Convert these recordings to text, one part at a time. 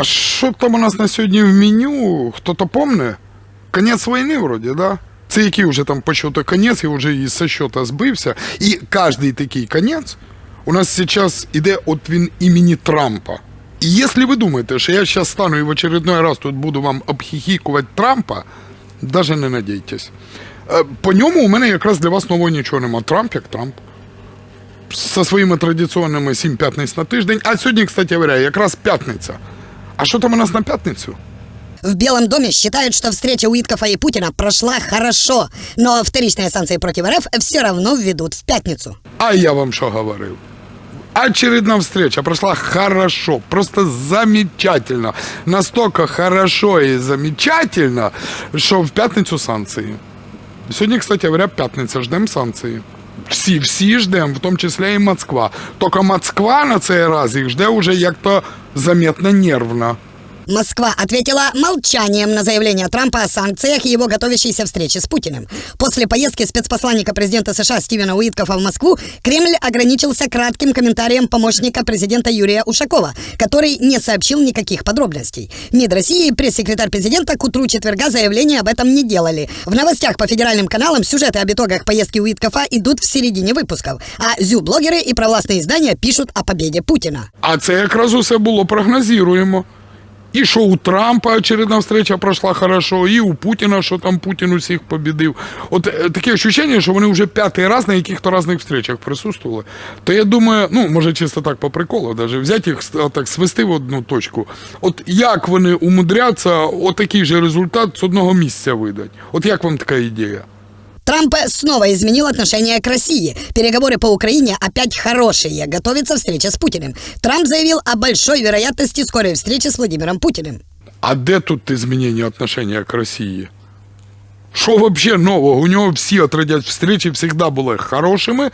А що там у нас на сьогодні в меню? Хто-то помне? Конець війни, вроді, да? Це який вже там почути конець, я вже із со счета збився. І кожний такий конець у нас зараз іде от він імені Трампа. І якщо ви думаєте, що я зараз стану і в очередной раз тут буду вам обхихікувати Трампа, навіть не надійтесь. Е, По ньому у мене якраз для вас нового нічого нема. Трамп як Трамп. Со своїми традиційними сім п'ятниць на тиждень. А сьогодні, кстати говоря, якраз п'ятниця. А що там у нас на п'ятницю? В Белом доме считают, что встреча Уиткофа и Путина прошла хорошо, но вторичные санкции против РФ все равно введут в пятницу. А я вам що говорив? Очередна встреча прошла хорошо, просто замечательно. Настолько хорошо и замечательно, що в п'ятницю санкції. Сьогодні, кстати говоря, п'ятниця, ждемо санкції. Всі, всі ждемо, в тому числі і Москва. Тільки Москва на цей раз їх жде вже як-то заметно нервно. Москва ответила молчанием на заявление Трампа о санкциях и его готовящейся встрече с Путиным. После поездки спецпосланника президента США Стивена Уиткофа в Москву Кремль ограничился кратким комментарием помощника президента Юрия Ушакова, который не сообщил никаких подробностей. МИД России и пресс-секретарь президента к утру четверга заявления об этом не делали. В новостях по федеральным каналам сюжеты об итогах поездки Уиткофа идут в середине выпусков, а зю-блогеры и провластные издания пишут о победе Путина. А це якраз усе було прогнозуємо. І що у Трампа очередна встреча пройшла хорошо, і у Путіна, що там Путін усіх побідив. От е, таке ощущення, що вони вже п'ятий раз на яких-то різних встречах присутствували. То я думаю, ну, може чисто так по приколу, даже взяти їх так свести в одну точку. От як вони умудряться отакий же результат з одного місця видати? От як вам така ідея? Трамп снова изменил отношение к России. Переговоры по Украине опять хорошие. Готовится встреча с Путиным. Трамп заявил о большой вероятности скорой встречи с Владимиром Путиным. А де тут змінення отношення к Росії? Що вообще нового? У нього всі отрядять встречі завжди були хорошими,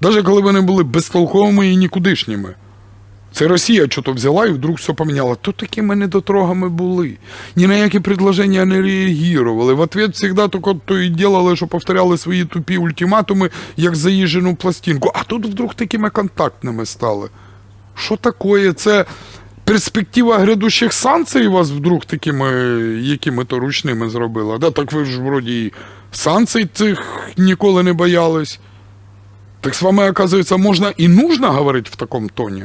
навіть коли вони були безтолковими і нікудишніми. Це Росія що-то взяла і вдруг все поміняла. То такими недотрогами були. Ні на які предложення не реагували. В ответ завжди тільки то і делали, що повторяли свої тупі ультиматуми, як заїжджену пластинку. А тут вдруг такими контактними стали. Що таке? Це перспектива грядущих санкцій вас вдруг такими якими-то ручними зробила. Да, так ви ж вроді санкцій цих ніколи не боялись. Так з вами, оказується, можна і нужно говорити в такому тоні.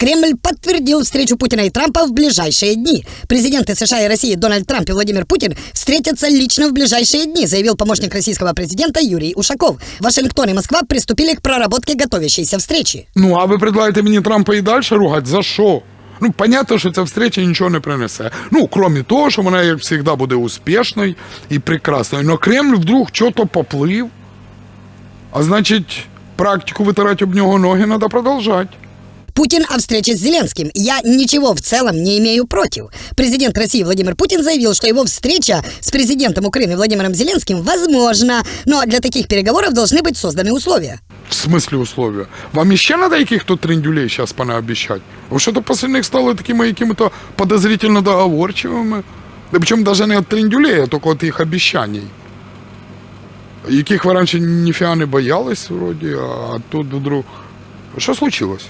Кремль подтвердил встречу Путина и Трампа в ближайшие дни. Президенты США и России Дональд Трамп и Владимир Путин встретятся лично в ближайшие дни, заявил помощник российского президента Юрий Ушаков. Вашингтон и Москва приступили к проработке готовящейся встречи. Ну, а ви предлагаєте мені Трампа і далі ругати? За що? Ну, понятно, що ця встреча нічого не принесе. Ну, крім того, що вона, як завжди, буде успішною і прекрасною. Но Кремль вдруг чого-то поплив. А значить, практику витирати об нього ноги треба продовжати. Путин о встрече с Зеленским. Я ничего в целом не имею против. Президент России Владимир Путин заявил, что его встреча с президентом Украины Владимиром Зеленским возможна, но для таких переговоров должны быть созданы условия. В смислі условия? Вам іще треба яких-то трендюлей зараз понаобіщати? Ви що-то після них стали такими якими-то подозрительно договорчивими? Да причому навіть не від трендюлей, а тільки від їх обіцянь. Яких ви раніше ніфіга не боялись, вроді, а тут вдруг. Що случилось?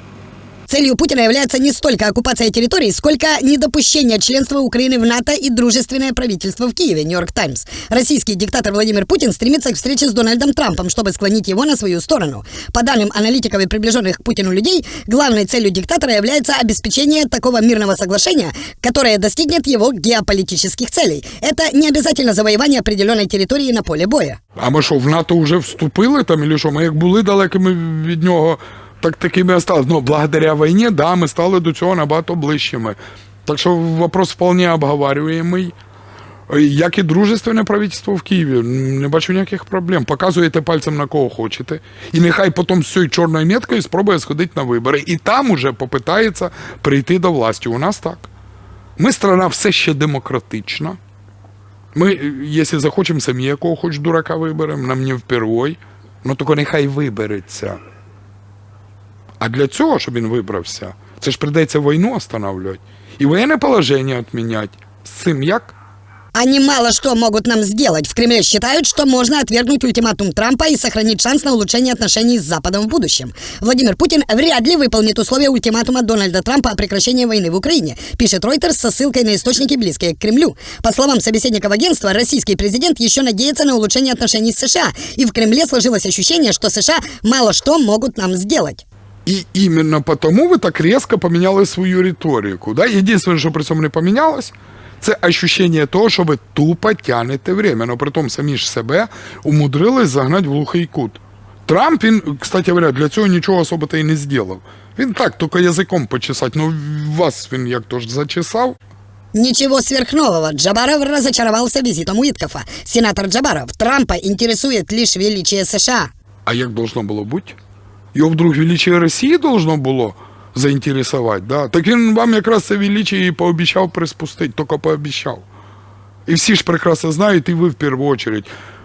Целью Путина является не столько оккупация территорий, сколько недопущение членства Украины в НАТО и дружественное правительство в Киеве, Нью-Йорк Таймс. Российский диктатор Владимир Путин стремится к встрече с Дональдом Трампом, чтобы склонить его на свою сторону. По данным аналитиков и приближенных к Путину людей, главной целью диктатора является обеспечение такого мирного соглашения, которое достигнет его геополитических целей. Это не обязательно завоевание определенной территории на поле боя. А ми що, в НАТО вже вступили там, і що? Ми як були далекими від нього, так такими і стали. Ну, благодаря війні, да, ми стали до цього набагато ближчими. Так що вопрос вполне обговорюємий. Як і дружественне правительство в Києві, не бачу ніяких проблем. Показуєте пальцем на кого хочете. І нехай потім з цією чорною меткою спробує сходити на вибори. І там уже попитається прийти до власті. У нас так. Ми страна все ще демократична. Ми, е, якщо захочемо, самі якого хоч дурака виберемо, нам не впервой. Ну тільки нехай вибереться. А для цього, щоб він вибрався, це ж прийдеться війну останавливати. І воєнне положення відміняти. З цим як? Они мало что могут нам сделать. В Кремле считают, что можно отвергнуть ультиматум Трампа и сохранить шанс на улучшение отношений с Западом в будущем. Владимир Путин вряд ли выполнит условия ультиматума Дональда Трампа о прекращении войны в Украине, пишет Reuters со ссылкой на источники, близкие к Кремлю. По словам собеседников агентства, российский президент еще надеется на улучшение отношений с США, и в Кремле сложилось ощущение, что США мало что могут нам сделать. І іменно потому ви так різко поміняли свою риторику. Да? Єдине, що при цьому не помінялось, це ощущення того, що ви тупо тянете время. Но при тому самі ж себе умудрились загнати в глухий кут. Трамп, він, кстати говоря, для цього нічого особо-то і не зробив. Він так, тільки язиком почесати. Ну, вас він як то ж зачесав. Ничего сверхнового. Джабаров разочаровался визитом Уиткофа. Сенатор Джабаров, Трампа интересует лишь величие США. А як должно було бути? Його вдруг величие Росії должно було заінтересувати, да? Так він вам якраз це величие і пообіцяв приспустити, тільки пообіцяв. І всі ж прекрасно знають, і ви в першу чергу,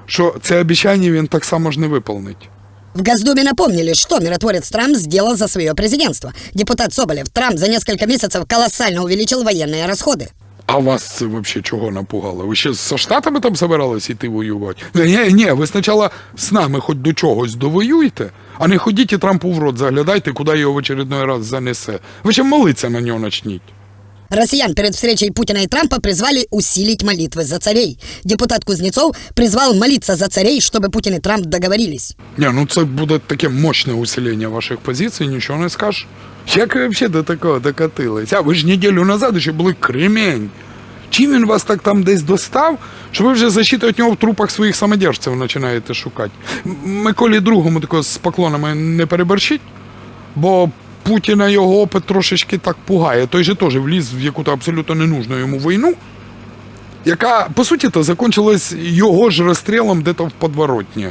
що це обіцяння він так само ж не виповнить. В Госдуме напомнили, что миротворец Трамп сделал за свое президентство. Депутат Соболев, Трамп за несколько месяцев колоссально увеличил военные расходы. А вас це взагалі чого напугало? Ви ще з Штатами там собирались іти воювати? Ні, ні, ви спочатку з нами хоч до чогось довоюйте, а не ходіть і Трампу в рот заглядайте, куди його в очередной раз занесе. Ви ще молитися на нього начніть. Россиян перед встречей Путина и Трампа призвали усилить молитвы за царей. Депутат Кузнецов призвал молиться за царей, чтобы Путин и Трамп договорились. Ні, ну це буде таке мощне усилення ваших позицій, нічого не скажеш. Як ви взагалі до такого докатились? А ви ж неділю назад ще були кремень. Чим він вас так там десь достав, що ви вже защиту від нього в трупах своїх самодержців починаєте шукати? Миколі другому тако з поклонами не переборщить, бо Путіна його опит трошечки так пугає. Той же теж вліз в яку-то абсолютно ненужну йому війну, яка, по суті, то закончилась його ж розстрілом десь в подворотні.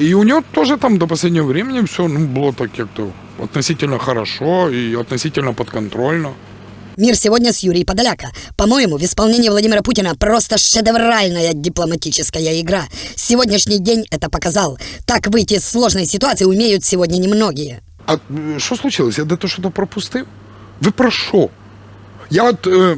И у него тоже там до последнего времени все ну, было так как-то относительно хорошо и относительно подконтрольно. Мир сегодня с Юрием Подоляка. По-моему, в исполнении Владимира Путина просто шедевральная дипломатическая игра. Сегодняшний день это показал. Так выйти из сложной ситуации умеют сегодня немногие. А що случилось? Я де-то що-то пропустив? Ви про що? Я от е, е,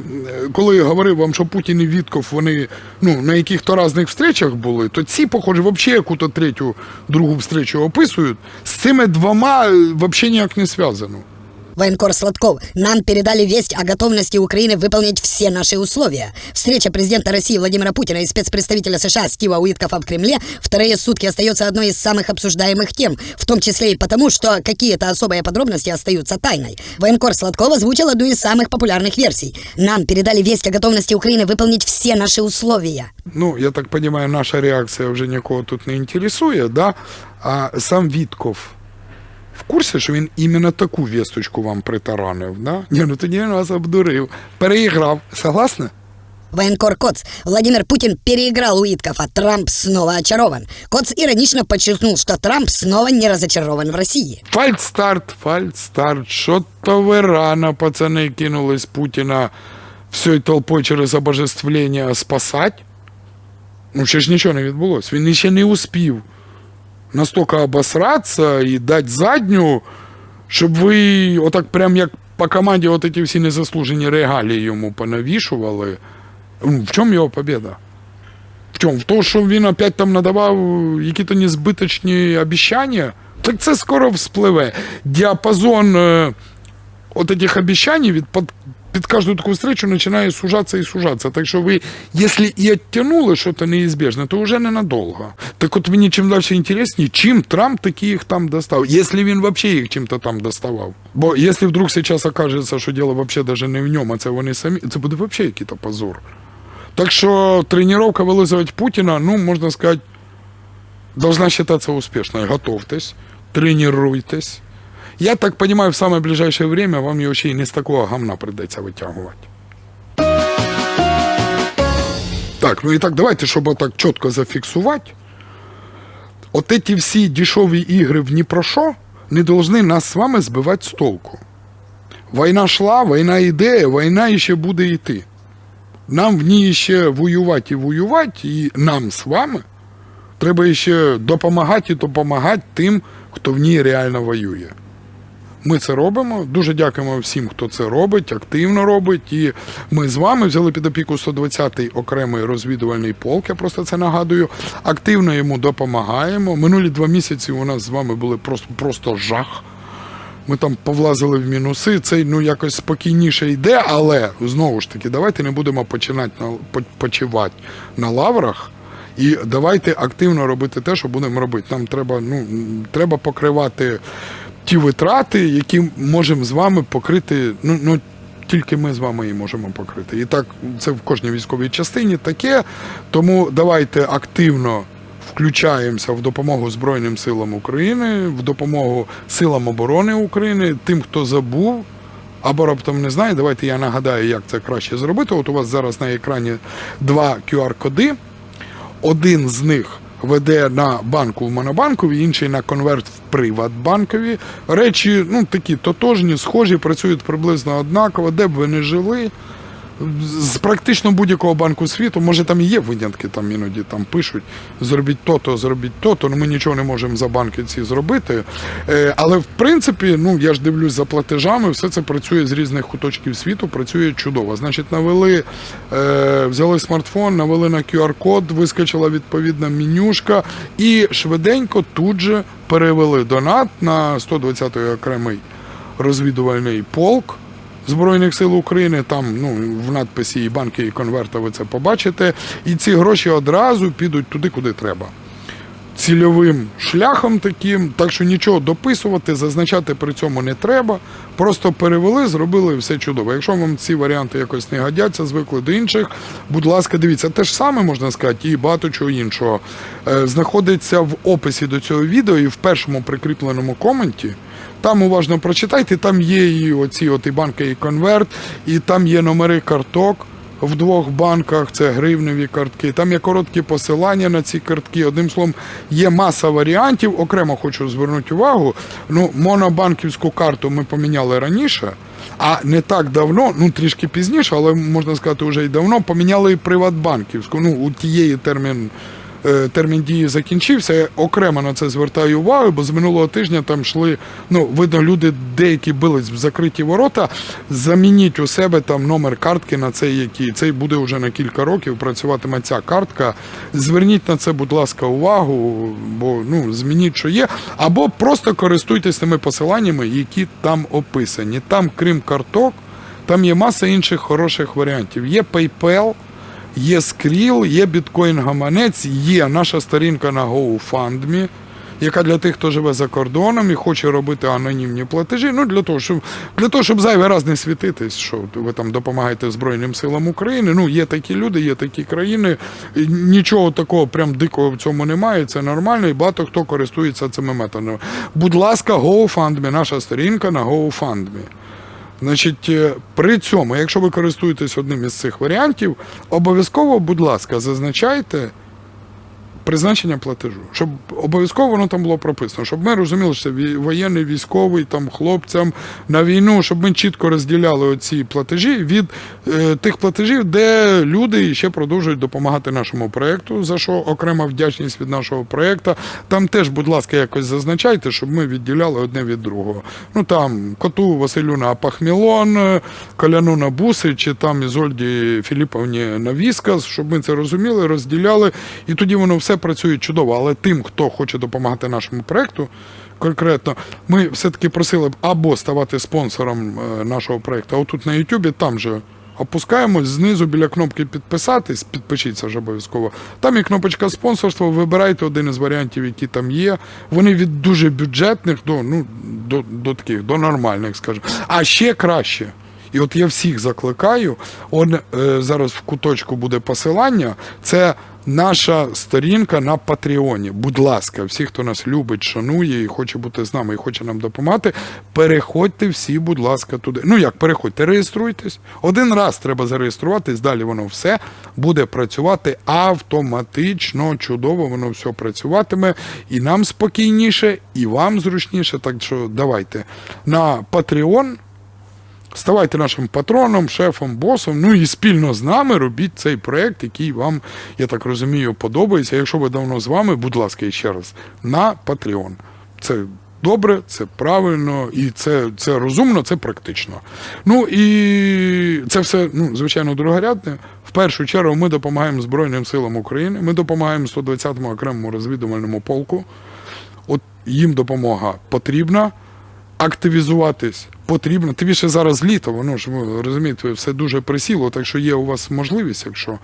коли говорив вам, що Путін і Вітков, вони ну, на яких-то різних встречах були, то ці, похоже, взагалі яку-то третю, другу встречу описують. З цими двома взагалі ніяк не зв'язано. Военкор Сладков, нам передали весть о готовности Украины выполнить все наши условия. Встреча президента России Владимира Путина и спецпредставителя США Стива Уиткофа в Кремле вторые сутки остается одной из самых обсуждаемых тем, в том числе и потому, что какие-то особые подробности остаются тайной. Военкор Сладков озвучил одну из самых популярных версий. Нам передали весть о готовности Украины выполнить все наши условия. Ну, я так розумію, наша реакція вже нікого тут не інтересує, да? а сам Вітков в курсі, що він іменно таку вісточку вам притаранив, да? Ні, ну тоді він вас обдурив. Переіграв. Согласна? Военкор Коц. Владимир Путин переиграл Уиткофа. Трамп снова очарован. Коц иронично подчеркнул, что Трамп снова не разочарован в России. Фальстарт, фальстарт. Що-то ви рано, пацани, кинулись Путіна всією толпою через обожествлення спасати. Ну, ще ж нічого не відбулося. Він ще не успів настільки обосратися і дати задню, щоб ви отак прям як по команді от ці всі незаслужені регалії йому понавішували. Ну, В чому його побіда? В чому? В тому, що він опять там надавав якісь незбиточні обіцяння? Так це скоро вспливе. Діапазон е, от этих обіцянь від під, під кожну таку встречу починає сужатися і сужатися. Так що ви, якщо і оттянули щось неізбежне, то вже ненадовго. Так от мені чим далі інтересніше, чим Трамп таки їх там достав, якщо він взагалі їх чим-то там доставав. Бо якщо вдруг зараз окажеться, що діло взагалі даже не в ньому, а це вони самі, це буде взагалі якийсь позор. Так що тренировка вылизывать Путина, ну, можно сказать, должна считаться успешной. Готовьтесь, тренируйтесь. Я так понимаю, в самое ближайшее время вам ее ще й не з такого гамна придеться витягувати. Так, ну і так, давайте, щоб так чітко зафіксувати. От эти всі дешеві ігри в ні про що не должны нас з вами збивати з толку. Війна шла, війна йде, війна ще буде йти. Нам в ній ще воювати і воювати, і нам з вами треба ще допомагати і допомагати тим, хто в ній реально воює. Ми це робимо. Дуже дякуємо всім, хто це робить, активно робить. І ми з вами взяли під опіку 120-й окремий розвідувальний полк. Я просто це нагадую. Активно йому допомагаємо. Минулі два місяці у нас з вами були просто, просто жах. Ми там повлазили в мінуси. Цей ну якось спокійніше йде, але знову ж таки, давайте не будемо починати на почивати на лаврах. І давайте активно робити те, що будемо робити. Нам треба, ну треба покривати ті витрати, які можемо з вами покрити. Ну, ну тільки ми з вами її можемо покрити. І так це в кожній військовій частині таке. Тому давайте активно включаємося в допомогу Збройним силам України, в допомогу силам оборони України, тим, хто забув. Або раптом не знає, давайте я нагадаю, як це краще зробити. От у вас зараз на екрані два QR-коди. Один з них веде на банку в Монобанкові, інший на конверт в Приватбанкові. Речі ну, такі тотожні, схожі, працюють приблизно однаково, де б ви не жили. З практично будь-якого банку світу, може там є винятки, там іноді там пишуть, зробіть то-то, зробіть то-то, ну ми нічого не можемо за банки ці зробити. Е, але в принципі, ну я ж дивлюсь за платежами, все це працює з різних куточків світу, працює чудово. Значить, навели, е, взяли смартфон, навели на QR-код, вискочила відповідна менюшка і швиденько тут же перевели донат на 120-й окремий розвідувальний полк. Збройних сил України, там ну в надписі і банки, і конверта ви це побачите. І ці гроші одразу підуть туди, куди треба. Цільовим шляхом таким, так що нічого дописувати, зазначати при цьому не треба. Просто перевели, зробили все чудово. Якщо вам ці варіанти якось не годяться, звикли до інших, будь ласка, дивіться, те ж саме можна сказати, і багато чого іншого. Е, знаходиться в описі до цього відео і в першому прикріпленому коменті. Там уважно прочитайте, там є і оці от і банки, і конверт, і там є номери карток в двох банках, це гривневі картки. Там є короткі посилання на ці картки. Одним словом, є маса варіантів. Окремо хочу звернути увагу. Ну, монобанківську карту ми поміняли раніше. А не так давно, ну трішки пізніше, але можна сказати, вже й давно поміняли і приватбанківську. Ну, у тієї термін термін дії закінчився. Я окремо на це звертаю увагу, бо з минулого тижня там йшли, ну, видно, люди деякі бились в закриті ворота. Замініть у себе там номер картки на цей, який. Цей буде вже на кілька років, працюватиме ця картка. Зверніть на це, будь ласка, увагу, бо ну, змініть, що є. Або просто користуйтесь тими посиланнями, які там описані. Там, крім карток, там є маса інших хороших варіантів. Є PayPal, Є Skrill, є біткоін-гаманець, є наша сторінка на GoFundMe, яка для тих, хто живе за кордоном і хоче робити анонімні платежі. Ну, для того, щоб, для того, щоб зайвий раз не світитись, що ви там допомагаєте Збройним силам України. Ну, є такі люди, є такі країни. Нічого такого прям дикого в цьому немає. Це нормально, і багато хто користується цими методами. Будь ласка, GoFundMe, наша сторінка на GoFundMe. Значить, е, при цьому, якщо ви користуєтесь одним із цих варіантів, обов'язково, будь ласка, зазначайте призначення платежу, щоб обов'язково воно там було прописано, щоб ми розуміли, що це воєнний, військовий, там хлопцям на війну, щоб ми чітко розділяли оці платежі від е, тих платежів, де люди ще продовжують допомагати нашому проєкту, за що окрема вдячність від нашого проєкту. Там теж, будь ласка, якось зазначайте, щоб ми відділяли одне від другого. Ну там коту Василю на Пахмілон, е, Коляну на буси, чи там Ізольді Філіповні на Віскас, щоб ми це розуміли, розділяли, і тоді воно все працює чудово. Але тим, хто хоче допомагати нашому проєкту, конкретно, ми все-таки просили б або ставати спонсором е, нашого проєкту, а отут на Ютубі там же. Опускаємось знизу біля кнопки підписатись, підпишіться ж обов'язково. Там є кнопочка спонсорства, вибирайте один із варіантів, які там є. Вони від дуже бюджетних до, ну, до, до таких, до нормальних, скажімо. А ще краще. І от я всіх закликаю, он е, зараз в куточку буде посилання. Це наша сторінка на Патреоні. Будь ласка, всі, хто нас любить, шанує і хоче бути з нами, і хоче нам допомагати, переходьте всі, будь ласка, туди. Ну як переходьте, реєструйтесь. Один раз треба зареєструватись, далі воно все буде працювати автоматично, чудово, воно все працюватиме. І нам спокійніше, і вам зручніше. Так що давайте на Patreon. Ставайте нашим патроном, шефом, босом. Ну і спільно з нами робіть цей проект, який вам, я так розумію, подобається. Якщо ви давно з вами, будь ласка, ще раз на Patreon. Це добре, це правильно, і це, це розумно, це практично. Ну і це все, ну, звичайно, другорядне. В першу чергу ми допомагаємо Збройним силам України, ми допомагаємо 120-му окремому розвідувальному полку. От їм допомога потрібна, активізуватись потрібно. Тим більше зараз літо, воно ж ви розумієте, все дуже присіло, так що є у вас можливість, якщо.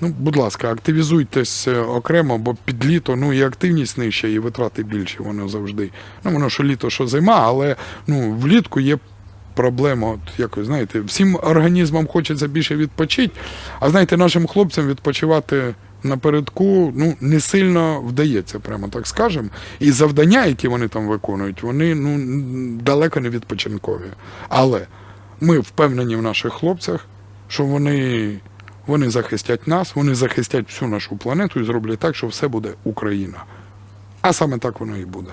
Ну, будь ласка, активізуйтесь е, окремо, бо під літо ну і активність нижча, і витрати більші воно завжди. Ну, воно що літо, що зима, але ну, влітку є проблема. От якось, знаєте, всім організмам хочеться більше відпочити, а знаєте, нашим хлопцям відпочивати напередку ну, не сильно вдається, прямо так скажемо. І завдання, які вони там виконують, вони ну, далеко не відпочинкові. Але ми впевнені в наших хлопцях, що вони, вони захистять нас, вони захистять всю нашу планету і зроблять так, що все буде Україна. А саме так воно і буде.